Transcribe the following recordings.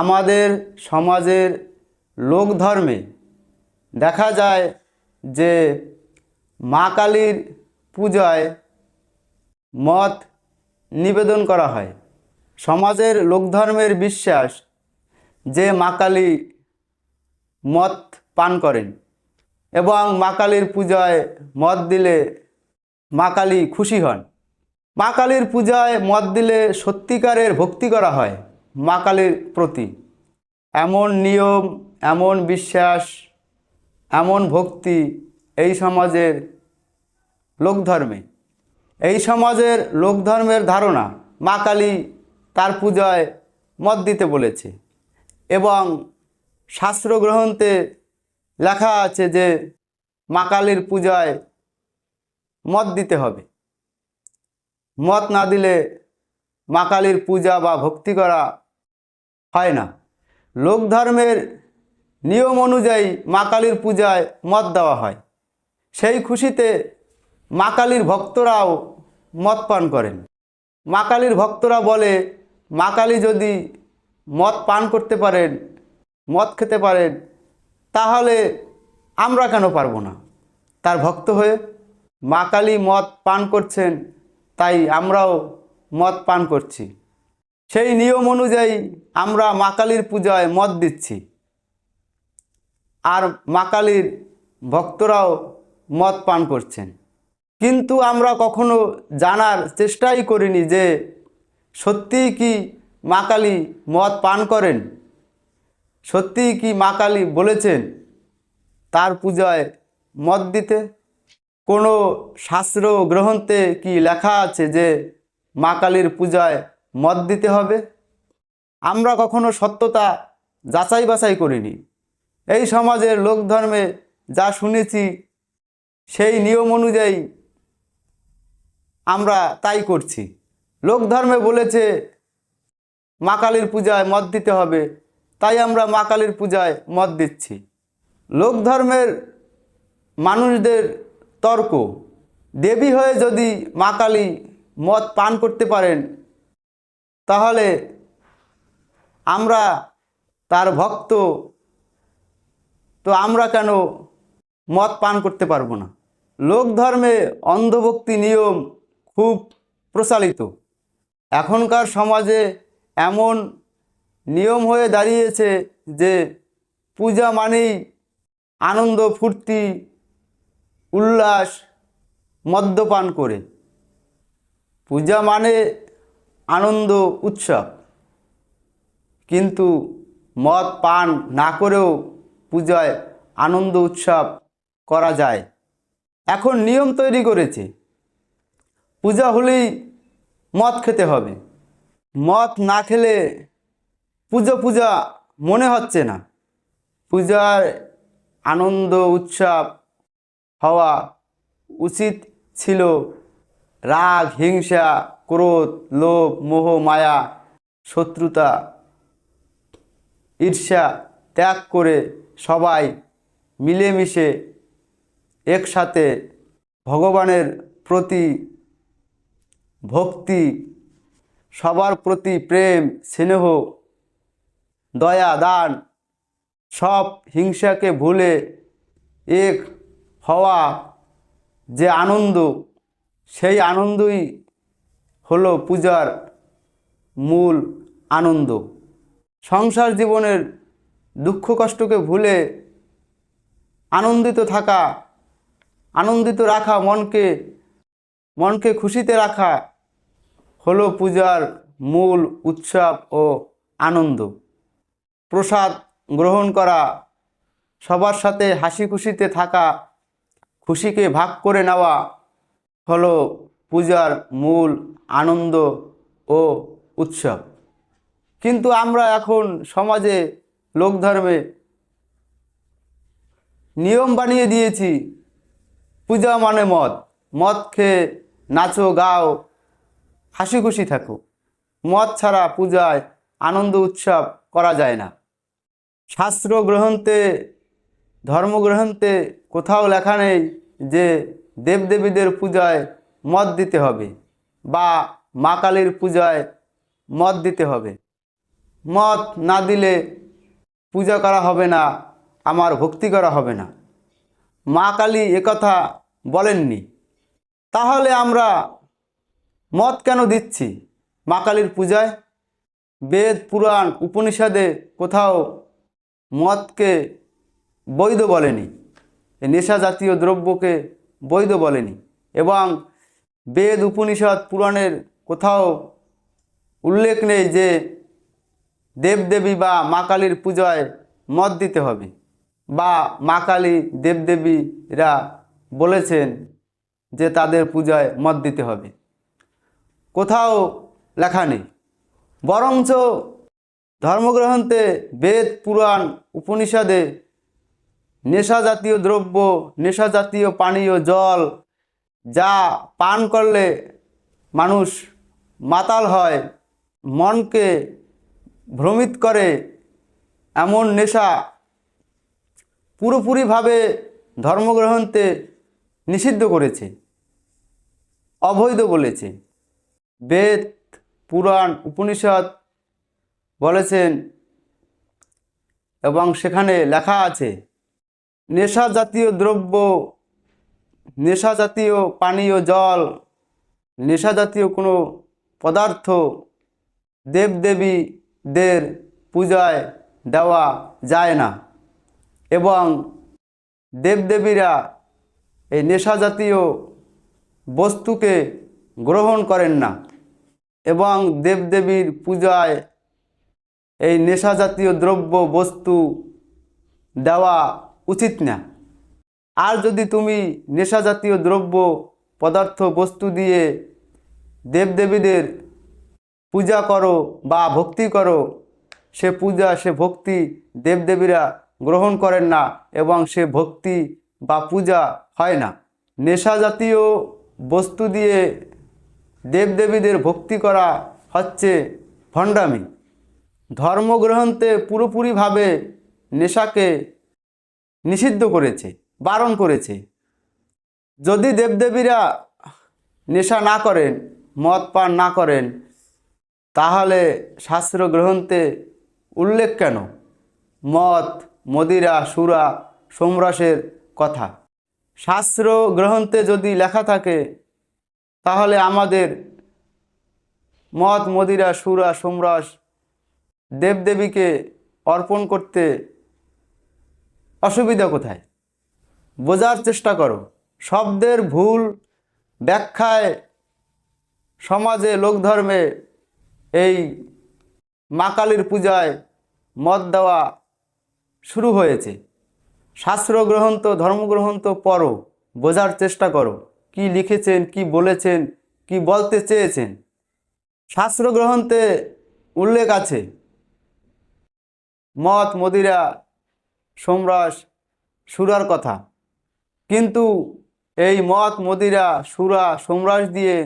আমাদের সমাজের লোকধর্মে দেখা যায় যে মা কালীর পূজায় মত নিবেদন করা হয়। সমাজের লোকধর্মের বিশ্বাস যে মা কালী মদ পান করেন এবং মা কালীর পূজায় মদ দিলে মা কালী খুশি হন। মা কালীর পূজায় মদ দিলে সত্যিকারের ভক্তি করা হয়। মা কালীর প্রতি। এমন নিয়ম, এমন বিশ্বাস, এমন ভক্তি এই সমাজের লোকধর্মে। এই সমাজের লোকধর্মের ধারণা মা কালী তার পূজায় মত দিতে বলেছে এবং শাস্ত্র গ্রন্থে লেখা আছে যে মা কালীর পূজায় মত দিতে হবে। মদ না দিলে মা কালীর পূজা বা ভক্তি করা হয় না। লোক ধর্মের নিয়ম অনুযায়ী মা কালীর পূজায় মদ দেওয়া হয়। সেই খুশিতে মা কালীর ভক্তরাও মদ পান করেন। মা কালীর ভক্তরা বলে, মা কালী যদি মদ পান করতে পারেন, মদ খেতে পারেন, তাহলে আমরা কেন পারব না? তার ভক্ত হয়ে মা কালী মদ পান করছেন, তাই আমরাও মদ পান করছি। সেই নিয়ম অনুযায়ী আমরা মা কালীর পূজায় মদ দিচ্ছি। আর মা কালীর ভক্তরাও মদ পান করছেন। কিন্তু আমরা কখনো জানার চেষ্টাই করিনি যে সত্যিই কি মা কালী মদ পান করেন? সত্যিই কি মা কালী বলেছেন তার পূজায় মদ দিতে? কোনো শাস্ত্র গ্রন্থে কি লেখা আছে যে মা কালীর পূজায় মদ দিতে হবে। আমরা কখনো সত্যতা যাচাই বাছাই করিনি। এই সমাজের লোক ধর্মে যা শুনেছি, সেই নিয়ম অনুযায়ী আমরা তাই করছি। লোক ধর্মে বলেছে, মা কালীর পূজায় মদ দিতে হবে, তাই আমরা মা কালীর পূজায় মদ দিচ্ছি। লোক ধর্মের মানুষদের তর্ক। দেবী হয়ে যদি মা কালী মদ পান করতে পারেন তাহলে আমরা তার ভক্ত, তো আমরা কেন মদ পান করতে পারব না? লোক ধর্মে অন্ধভক্তি নিয়ম খুব প্রচালিত। এখনকার সমাজে এমন নিয়ম হয়ে দাঁড়িয়েছে যে পূজা মানেই আনন্দ, ফুর্তি, উল্লাস, মদ্যপান করে। পূজা মানে আনন্দ, উৎসব। কিন্তু মদ, পান না করেও পূজায় আনন্দ, উৎসব করা যায়। এখন নিয়ম তৈরি করেছে। পূজা হলেই মদ খেতে হবে। মদ না খেলে পুজো, পূজা মনে হচ্ছে না। পূজার আনন্দ, উৎসব হওয়া উচিত ছিল। রাগ, হিংসা ক্রোধ, লোভ, মোহ, মায়া, শত্রুতা, ঈর্ষা ত্যাগ করে সবাই মিলেমিশে একসাথে ভগবানের প্রতি ভক্তি, সবার প্রতি প্রেম, স্নেহ, দয়া, দান, সব হিংসাকে ভুলে এক হওয়া যে আনন্দ, সেই আনন্দই হলো পূজার মূল আনন্দ। সংসার জীবনের দুঃখ কষ্টকে ভুলে আনন্দিত থাকা, আনন্দিত রাখা মনকে মনকে খুশিতে রাখা হলো পূজার মূল উৎসব ও আনন্দ। প্রসাদ গ্রহণ করা, সবার সাথে হাসি খুশিতে থাকা, খুশিকে ভাগ করে নেওয়া হলো পূজার মূল আনন্দ ও উৎসব। কিন্তু আমরা এখন সমাজে, লোকধর্মে নিয়ম বানিয়ে দিয়েছি, পূজা মানে মদ। মদ খেয়ে নাচো, গাও হাসি খুশি থাকো। মদ ছাড়া পূজায় আনন্দ উৎসব করা যায় না। শাস্ত্র গ্রন্থে, ধর্মগ্রন্থে কোথাও লেখা নেই যে দেবদেবীদের পূজায় মদ দিতে হবে বা মা কালীর পূজায় মদ দিতে হবে। মদ না দিলে পূজা করা হবে না, আমার ভক্তি করা হবে না। মা কালী একথা বলেননি। তাহলে আমরা মদ কেন দিচ্ছি মা কালীর পূজায়? বেদ, পুরাণ, উপনিষদে কোথাও মদকে বৈধ বলেনি। নেশা জাতীয় দ্রব্যকে বৈধ বলেনি এবং বেদ, উপনিষদ, পুরাণের কোথাও উল্লেখ নেই যে দেবদেবী বা মা কালীর পূজায় মত দিতে হবে বা মা কালী দেবদেবীরা বলেছেন যে তাদের পূজায় মত দিতে হবে। কোথাও লেখা নেই। বরঞ্চ ধর্মগ্রন্থে বেদ, পুরাণ, উপনিষদে নেশা জাতীয় দ্রব্য নেশা জাতীয় পানীয়, জল যা পান করলে মানুষ মাতাল হয়, মনকে ভ্রমিত করে, এমন নেশা পুরোপুরিভাবে ধর্মগ্রন্থে নিষিদ্ধ করেছে, অবৈধ বলেছে। বেদ, পুরাণ, উপনিষদ বলেছেন এবং সেখানে লেখা আছে, নেশা জাতীয় দ্রব্য নেশা জাতীয় পানীয় জল নেশা জাতীয় কোনো পদার্থ দেবদেবীদের পূজায় দেওয়া যায় না এবং দেবদেবীরা এই নেশা জাতীয় বস্তুকে গ্রহণ করেন না এবং দেবদেবীর পূজায় এই নেশা জাতীয় দ্রব্য, বস্তু দেওয়া উচিত না। আর যদি তুমি নেশা জাতীয় দ্রব্য, পদার্থ, বস্তু দিয়ে দেবদেবীদের পূজা করো বা ভক্তি করো, সে পূজা, সে ভক্তি দেবদেবীরা গ্রহণ করেন না এবং সে ভক্তি বা পূজা হয় না। নেশা জাতীয় বস্তু দিয়ে দেবদেবীদের ভক্তি করা হচ্ছে ভণ্ডামি। ধর্মগ্রন্থে পুরোপুরিভাবে নেশাকে নিষিদ্ধ করেছে। বারণ করেছে। যদি দেবদেবীরা নেশা না করেন, মদ পান না করেন, তাহলে শাস্ত্র গ্রন্থে উল্লেখ কেন? মদ, মদিরা, সুরা, সোমরসের কথা। শাস্ত্র গ্রন্থে যদি লেখা থাকে, তাহলে আমাদের মদ, মদিরা, সুরা, সোমরস দেবদেবীকে অর্পণ করতে অসুবিধা কোথায়? বোঝার চেষ্টা করো। শব্দের ভুল ব্যাখ্যায় সমাজে, লোকধর্মে এই মা কালীর পূজায় মদ দেওয়া শুরু হয়েছে। শাস্ত্র গ্রন্থ ধর্মগ্রন্থ পড়ো, বোঝার চেষ্টা করো। কি লিখেছেন, কি বলেছেন, কি বলতে চেয়েছেন? শাস্ত্র গ্রন্থে উল্লেখ আছে মদ মদিরা সোমরস সুরার কথা। কিন্তু এই মদ মদিরা, সুরা, সোমরস দিয়ে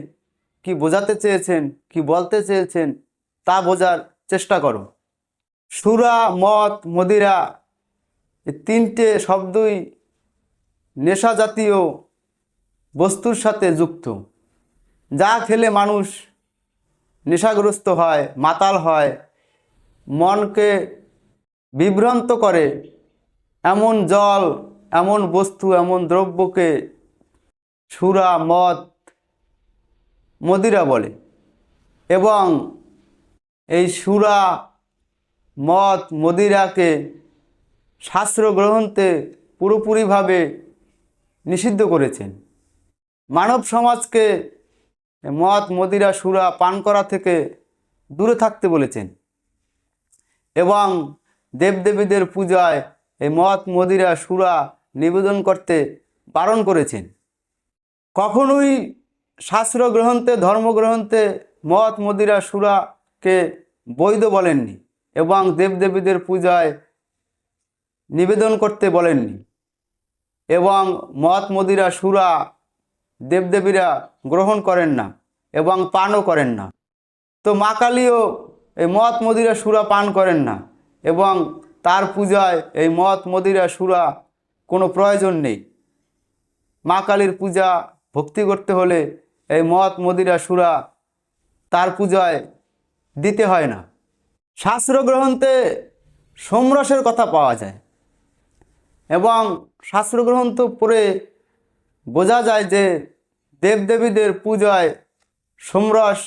কি বোঝাতে চেয়েছেন, কি বলতে চেয়েছেন, তা বোঝার চেষ্টা করো। সুরা মদ মদিরা তিনটে শব্দই নেশা জাতীয় বস্তুর সাথে যুক্ত। যা খেলে মানুষ নেশাগ্রস্ত হয়, মাতাল হয়, মনকে বিভ্রান্ত করে, এমন জল এমন বস্তু, এমন দ্রব্যকে সুরা, মদ, মদিরা বলে। এবং এই সুরা, মদ, মদিরাকে শাস্ত্র গ্রন্থে পুরোপুরিভাবে নিষিদ্ধ করেছেন। মানব সমাজকে মদ, মদিরা, সুরা পান করা থেকে দূরে থাকতে বলেছেন। এবং দেবদেবীদের পূজায় এই মদ, মদিরা, সুরা নিবেদন করতে বারণ করেছেন। কখনোই শাস্ত্র গ্রন্থে ধর্মগ্রন্থে মদ মদিরা সুরাকে বৈধ বলেননি এবং দেবদেবীদের পূজায় নিবেদন করতে বলেননি এবং মত মদিরা সুরা দেবদেবীরা গ্রহণ করেন না এবং পানও করেন না। তো মা কালীও এই মত মদিরা সুরা পান করেন না এবং তার পূজায় এই মত মদিরা সুরা কোনো প্রয়োজন নেই। মা কালীর পূজা ভক্তি করতে হলে এই মদ, মদিরা, সুরা তার পূজায় দিতে হয় না। শাস্ত্র গ্রন্থে সোমরসের কথা পাওয়া যায় এবং শাস্ত্র গ্রন্থ পড়ে বোঝা যায় যে দেবদেবীদের পূজায় সোমরস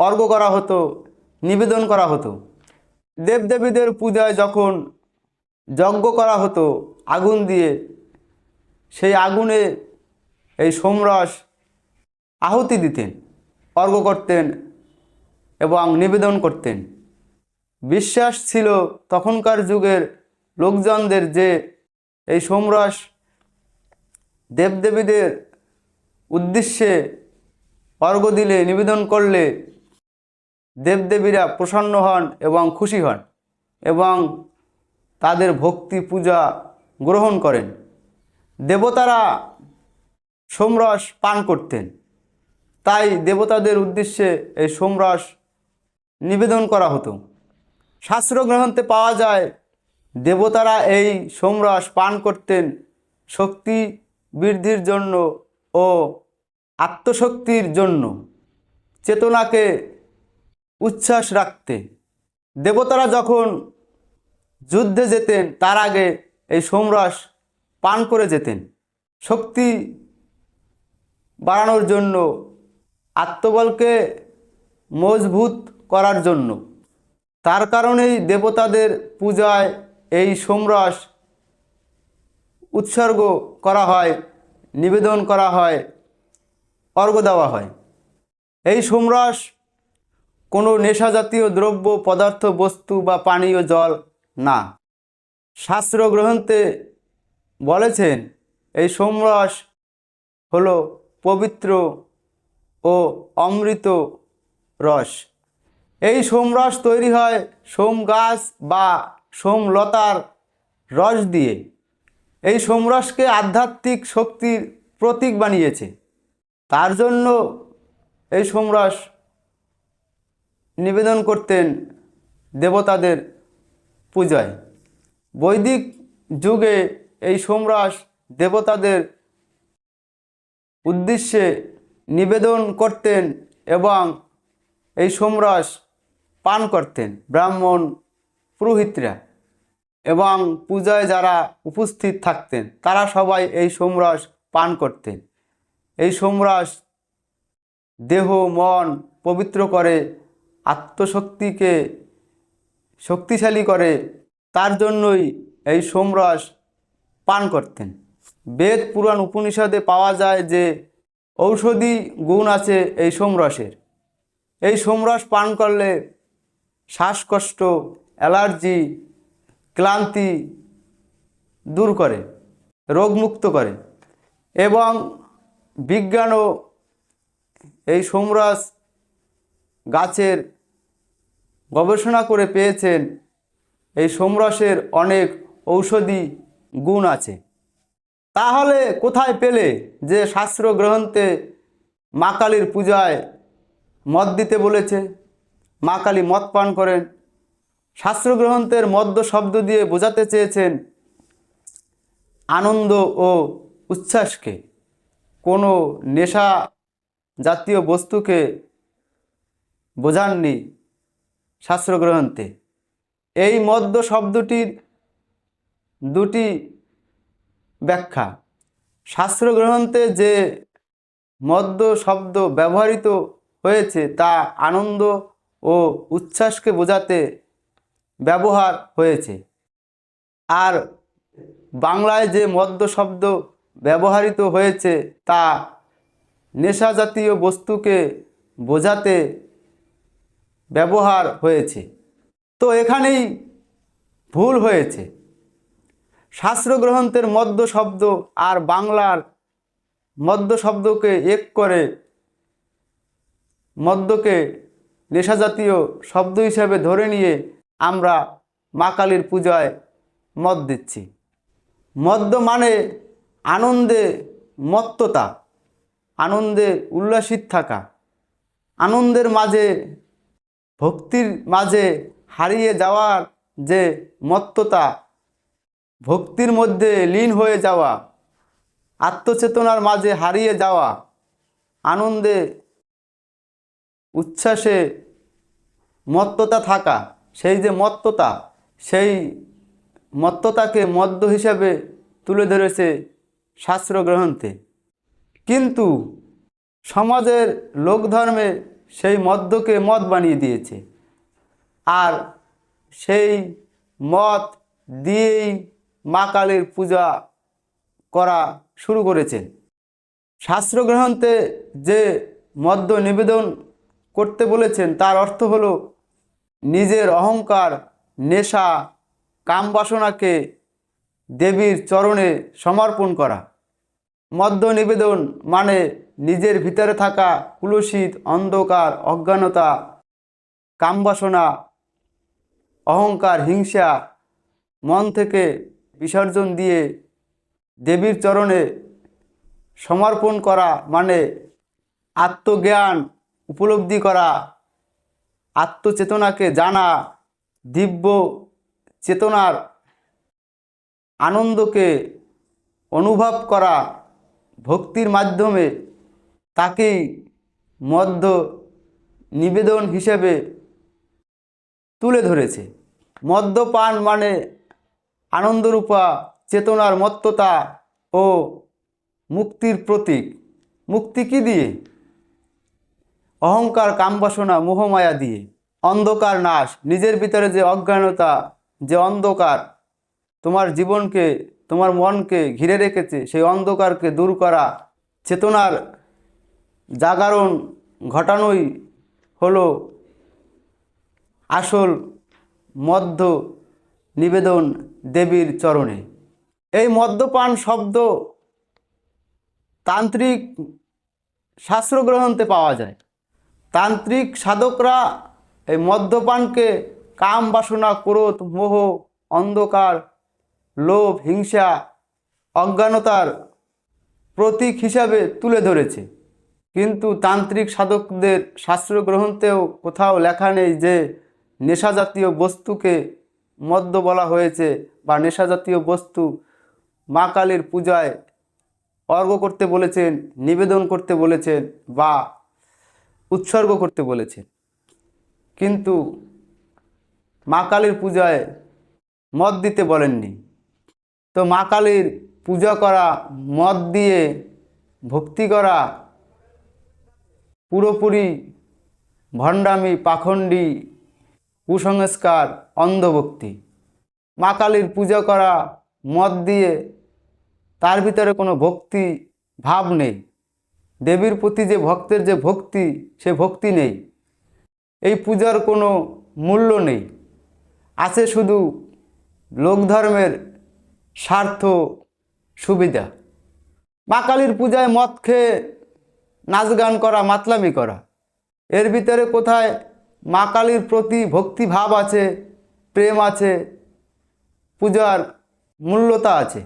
অর্ঘ করা হতো, নিবেদন করা হতো। দেবদেবীদের পূজায় যখন যজ্ঞ করা হতো আগুন দিয়ে, সেই আগুনে এই সোমরস আহুতি দিতেন, অর্ঘ করতেন এবং নিবেদন করতেন। বিশ্বাস ছিল তখনকার যুগের লোকজনদের যে এই সোমরস দেবদেবীদের উদ্দেশ্যে অর্ঘ দিলে, নিবেদন করলে দেবদেবীরা প্রসন্ন হন এবং খুশি হন এবং তাদের ভক্তি পূজা গ্রহণ করেন। দেবতারা সোমরস পান করতেন। তাই দেবতাদের উদ্দেশ্যে এই সোমরস নিবেদন করা হতো। শাস্ত্র গ্রন্থে পাওয়া যায়, দেবতারা এই সোমরস পান করতেন শক্তি বৃদ্ধির জন্য ও আত্মশক্তির জন্য। চেতনাকে উচ্ছ্বাস রাখতে। দেবতারা যখন যুদ্ধে যেতেন, তার আগে এই সোমরস পান করে যেতেন। শক্তি বাড়ানোর জন্য, আত্মবলকে মজবুত করার জন্য। তার কারণেই দেবতাদের পূজায় এই সোমরস উৎসর্গ করা হয়, নিবেদন করা হয়, অর্ঘ্য দেওয়া হয়। এই সোমরস কোনো নেশাজাতীয় দ্রব্য, পদার্থ, বস্তু বা পানীয় জল না। শাস্ত্র গ্রন্থে বলেছেন, এই সোমরস হলো পবিত্র ও অমৃত রস। এই সোমরস তৈরি হয় সোম গাছ বা সোমলতার রস দিয়ে। এই সোমরসকে আধ্যাত্মিক শক্তির প্রতীক বানিয়েছে। তার জন্য এই সোমরস নিবেদন করতেন দেবতাদের পূজায়। বৈদিক যুগে এই সোমরাস দেবতাদের উদ্দেশ্যে নিবেদন করতেন এবং এই সোমরাস পান করতেন ব্রাহ্মণ পুরোহিতরা এবং পূজায় যারা উপস্থিত থাকতেন, তারা সবাই এই সোমরস পান করতেন। এই সোমরস দেহ, মন পবিত্র করে, আত্মশক্তিকে শক্তিশালী করে তার জন্যই এই সোমরস পান করতেন। বেদ, পুরাণ, উপনিষদে পাওয়া যায় যে ঔষধি গুণ আছে এই সোমরসের। এই সোমরস পান করলে শ্বাসকষ্ট, অ্যালার্জি, ক্লান্তি দূর করে, রোগমুক্ত করে এবং বিজ্ঞানও এই সোমরস গাছের গবেষণা করে পেয়েছেন এই সোমরসের অনেক ঔষধি গুণ আছে। তাহলে কোথায় পেলে যে শাস্ত্র গ্রন্থে মা কালীর পূজায় মদ দিতে বলেছে? মা কালী মদ পান করেন। শাস্ত্র গ্রন্থের মদ্য শব্দ দিয়ে বোঝাতে চেয়েছেন আনন্দ ও উচ্ছ্বাসকে। কোনো নেশা জাতীয় বস্তুকে বোঝাননি শাস্ত্র গ্রন্থে এই মদ্য শব্দটির দুটি ব্যাখ্যা। শাস্ত্র গ্রন্থে যে মদ্য শব্দ ব্যবহৃত হয়েছে, তা আনন্দ ও উচ্ছ্বাসকে বোঝাতে ব্যবহার হয়েছে। আর বাংলায় যে মদ্য শব্দ ব্যবহৃত হয়েছে, তা নেশা জাতীয় বস্তুকে বোঝাতে ব্যবহার হয়েছে। তো এখানেই ভুল হয়েছে। শাস্ত্র গ্রন্থের মদ্য শব্দ আর বাংলার মদ্য শব্দকে এক করে মদ্যকে নেশাজাতীয় শব্দ হিসাবে ধরে নিয়ে আমরা মা কালীর পূজায় মদ দিচ্ছি। মদ্য মানে আনন্দে মত্ততা, আনন্দে উল্লাসিত থাকা, আনন্দের মাঝে, ভক্তির মাঝে হারিয়ে যাওয়ার যে মত্ততা, ভক্তির মধ্যে লীন হয়ে যাওয়া, আত্মচেতনার মাঝে হারিয়ে যাওয়া, আনন্দে, উচ্ছ্বাসে মত্ততা থাকা, সেই যে মত্ততা, সেই মত্ততাকে মদ্য হিসাবে তুলে ধরেছে শাস্ত্র গ্রন্থে কিন্তু সমাজের লোকধর্মে সেই মদ্যকে মদ বানিয়ে দিয়েছে। আর সেই মত দিয়েই মা কালীর পূজা করা শুরু করেছেন। শাস্ত্রগ্রন্থে যে মদ্য নিবেদন করতে বলেছেন, তার অর্থ হলো নিজের অহংকার, নেশা, কামবাসনাকে দেবীর চরণে সমর্পণ করা। মদ্য নিবেদন মানে নিজের ভিতরে থাকা কুলসিত, অন্ধকার, অজ্ঞানতা, কামবাসনা অহংকার, হিংসা, মন থেকে বিসর্জন দিয়ে দেবীর চরণে সমর্পণ করা মানে আত্মজ্ঞান উপলব্ধি করা, আত্মচেতনাকে জানা, দিব্য চেতনার আনন্দকে অনুভব করা ভক্তির মাধ্যমে তাকেই মধ্য নিবেদন হিসেবে তুলে ধরেছে। মদ্যপান মানে আনন্দরূপা, চেতনার মত্ততা ও মুক্তির প্রতীক। মুক্তি কি দিয়ে? অহংকার, কামবাসনা, মোহমায়া দিয়ে। অন্ধকার নাশ, নিজের ভিতরে যে অজ্ঞানতা, যে অন্ধকার তোমার জীবনকে, তোমার মনকে ঘিরে রেখেছে, সেই অন্ধকারকে দূর করা চেতনার জাগরণ ঘটানোই হলো আসল মধ্য নিবেদন দেবীর চরণে। এই মদ্যপান শব্দ তান্ত্রিক শাস্ত্রগ্রন্থে পাওয়া যায়। তান্ত্রিক সাধকরা এই মদ্যপানকে কাম বাসনা, ক্রোধ, মোহ, অন্ধকার, লোভ, হিংসা, অজ্ঞানতার প্রতীক হিসাবে তুলে ধরেছে। কিন্তু তান্ত্রিক সাধকদের শাস্ত্রগ্রন্থেও কোথাও লেখা নেই যে নেশাজাতীয় বস্তুকে মদ্য বলা হয়েছে বা নেশাজাতীয় বস্তু মা কালীর পূজায় অর্ঘ করতে বলেছেন, নিবেদন করতে বলেছেন বা উৎসর্গ করতে বলেছেন। কিন্তু মা কালীর পূজায় মদ দিতে বলেননি। তো মা কালীর পূজা করা, মদ দিয়ে ভক্তি করা, পুরোপুরি ভণ্ডামি, পাখণ্ডী কুসংস্কার, অন্ধভক্তি। মা কালীর পূজা করা, মদ দিয়ে তার ভিতরে কোনো ভক্তি ভাব নেই। দেবীর প্রতি যে ভক্তের যে ভক্তি, সে ভক্তি নেই। এই পূজার কোনো মূল্য নেই। আছে শুধু লোকধর্মের স্বার্থ সুবিধা। মা কালীর পূজায় মদ খেয়ে নাচ গান করা, মাতলামি করা। এর ভিতরে কোথায় মা কালীর প্রতি ভক্তিভাব আছে, প্রেম আছে, পূজার মূল্যতা আছে।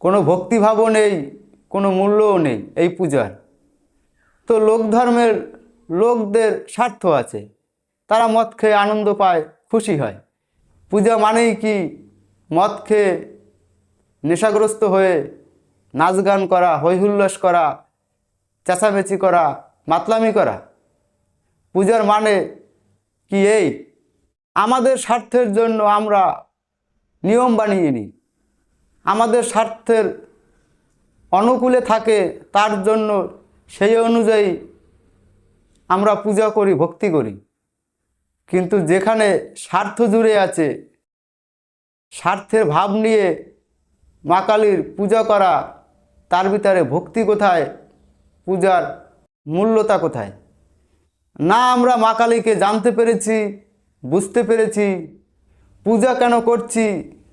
কোনো ভক্তিভাবও নেই, কোনো মূল্যও নেই এই পূজার। তো লোক ধর্মের লোকদের স্বার্থ আছে। তারা মদ খেয়ে আনন্দ পায়, খুশি হয়। পূজা মানেই কি? মদ খেয়ে নেশাগ্রস্ত হয়ে নাচ গান করা, হৈহুল্লাস করা, চেঁচামেচি করা, মাতলামি করা। পূজার মানে কি এই? আমাদের স্বার্থের জন্য আমরা নিয়ম বানিয়ে নিই। আমাদের স্বার্থের অনুকূলে থাকে, তার জন্য সেই অনুযায়ী আমরা পূজা করি, ভক্তি করি। কিন্তু যেখানে স্বার্থ জুড়ে আছে, স্বার্থের ভাব নিয়ে মা কালীর পূজা করা, তার ভিতরে ভক্তি কোথায়? পূজার মূল্যতা কোথায়? না, আমরা মা কালীকে জানতে পেরেছি, বুঝতে পেরেছি। পূজা কেন করছি,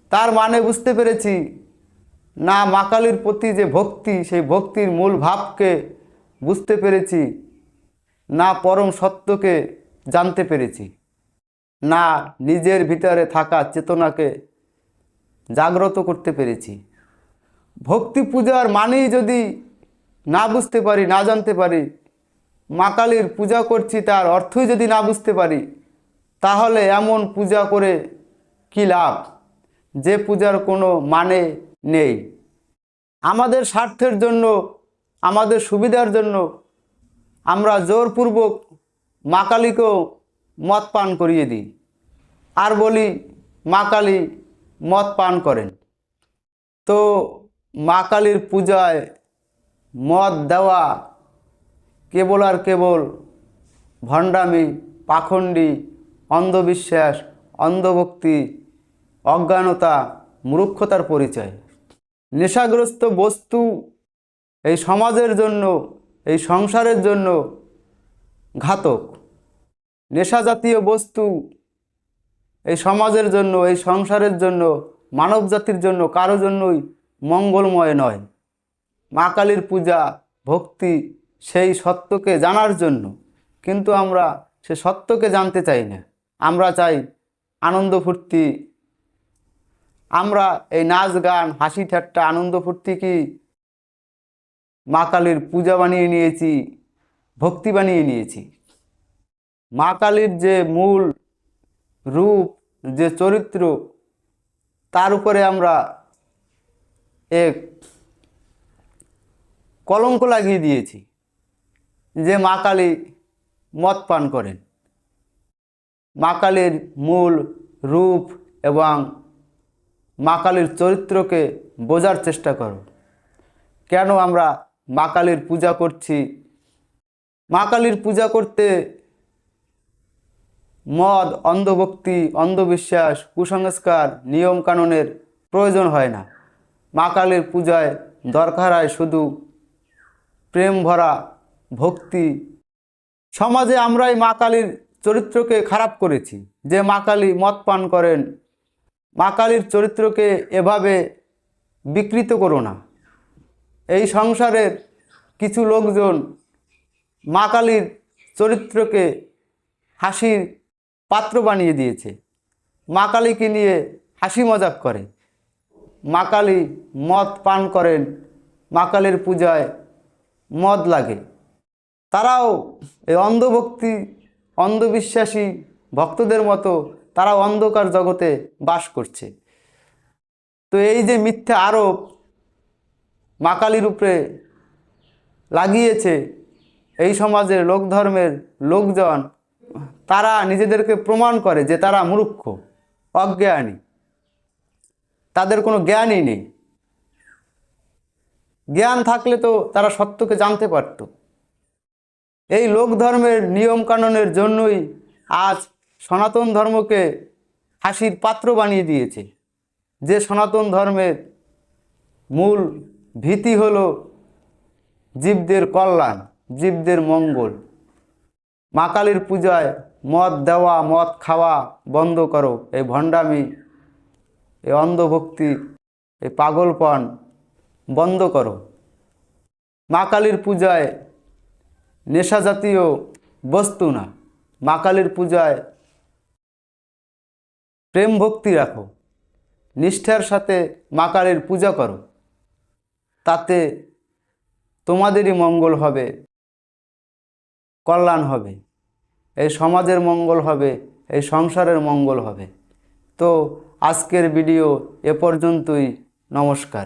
তার মানে বুঝতে পেরেছি। না, মা কালীর প্রতি যে ভক্তি, সেই ভক্তির মূল ভাবকে বুঝতে পেরেছি। না, পরম সত্যকে জানতে পেরেছি। না, নিজের ভিতরে থাকা চেতনাকে জাগ্রত করতে পেরেছি। ভক্তি পূজার মানেই যদি না বুঝতে পারি, না জানতে পারি মা কালীর পূজা করছি, তার অর্থই যদি না বুঝতে পারি, তাহলে এমন পূজা করে কি লাভ? যে পূজার কোনো মানে নেই। আমাদের স্বার্থের জন্য, আমাদের সুবিধার জন্য আমরা জোরপূর্বক মা কালীকেও মদ পান করিয়ে দিই। আর বলি, মা কালী মদ পান করেন। তো মা কালীর পূজায় মদ দেওয়া কেবল আর কেবল ভণ্ডামি, পাখণ্ডী, অন্ধবিশ্বাস, অন্ধভক্তি, অজ্ঞানতা, মূর্খতার পরিচয়। নেশাগ্রস্ত বস্তু এই সমাজের জন্য, এই সংসারের জন্য ঘাতক। নেশা জাতীয় বস্তু এই সমাজের জন্য, এই সংসারের জন্য মানব জাতির জন্য, কারও জন্যই মঙ্গলময় নয়। মা কালীর পূজা, ভক্তি সেই সত্যকে জানার জন্য। কিন্তু আমরা সে সত্যকে জানতে চাই না। আমরা চাই আনন্দ ফুর্তি। আমরা এই নাচ গান, হাসি ঠাট্টা, আনন্দ ফুর্তি কি মা কালীর পূজা বানিয়ে নিয়েছি, ভক্তি বানিয়ে নিয়েছি। মা কালীর যে মূল রূপ, যে চরিত্র, তার উপরে আমরা এক কলঙ্ক লাগিয়ে দিয়েছি। যে মা কালী মদ পান করেন। মা কালীর মূল রূপ এবং মা কালীর চরিত্রকে বোঝার চেষ্টা করো। কেন আমরা মা কালীর পূজা করছি? মা কালীর পূজা করতে মদ, অন্ধভক্তি, অন্ধবিশ্বাস, কুসংস্কার, নিয়মকানুনের প্রয়োজন হয় না। মা কালীর পূজায় দরকার হয় শুধু প্রেম ভরা ভক্তি। সমাজে আমরাই মা কালীর চরিত্রকে খারাপ করেছি। যে মা কালী মদ পান করেন, মা কালীর চরিত্রকে এভাবে বিকৃত করো না। এই সংসারের কিছু লোকজন মা কালীর চরিত্রকে হাসির পাত্র বানিয়ে দিয়েছে। মা কালীকে নিয়ে হাসি মজাক করে। মা কালী মদ পান করেন, মা কালীর পূজায় মদ লাগে। তারাও এই অন্ধভক্তি, অন্ধবিশ্বাসী ভক্তদের মতো তারা অন্ধকার জগতে বাস করছে। তো এই যে মিথ্যা আরোপ মা কালীর উপরে লাগিয়েছে এই সমাজের লোকধর্মের লোকজন, তারা নিজেদেরকে প্রমাণ করে যে তারা মূর্খ, অজ্ঞানী। তাদের কোনো জ্ঞানই নেই। জ্ঞান থাকলে তো তারা সত্যকে জানতে পারত। এই লোক ধর্মের নিয়ম নিয়মকানুনের জন্যই আজ সনাতন ধর্মকে হাসির পাত্র বানিয়ে দিয়েছে। যে সনাতন ধর্মের মূল ভীতি হলো জীবদের কল্যাণ, জীবদের মঙ্গল। মা কালীর পূজায় মদ দেওয়া, মদ খাওয়া বন্ধ করো। এই ভণ্ডামি, এই অন্ধভক্তি, এই পাগলপন বন্ধ করো। মা কালীর পূজায় নেশা জাতীয় বস্তু না। মা কালীর পূজায় প্রেম ভক্তি রাখো। নিষ্ঠার সাথে মা কালীর পূজা করো। তাতে তোমাদেরই মঙ্গল হবে, কল্যাণ হবে। এই সমাজের মঙ্গল হবে, এই সংসারের মঙ্গল হবে। তো আজকের ভিডিও এ পর্যন্তই। নমস্কার।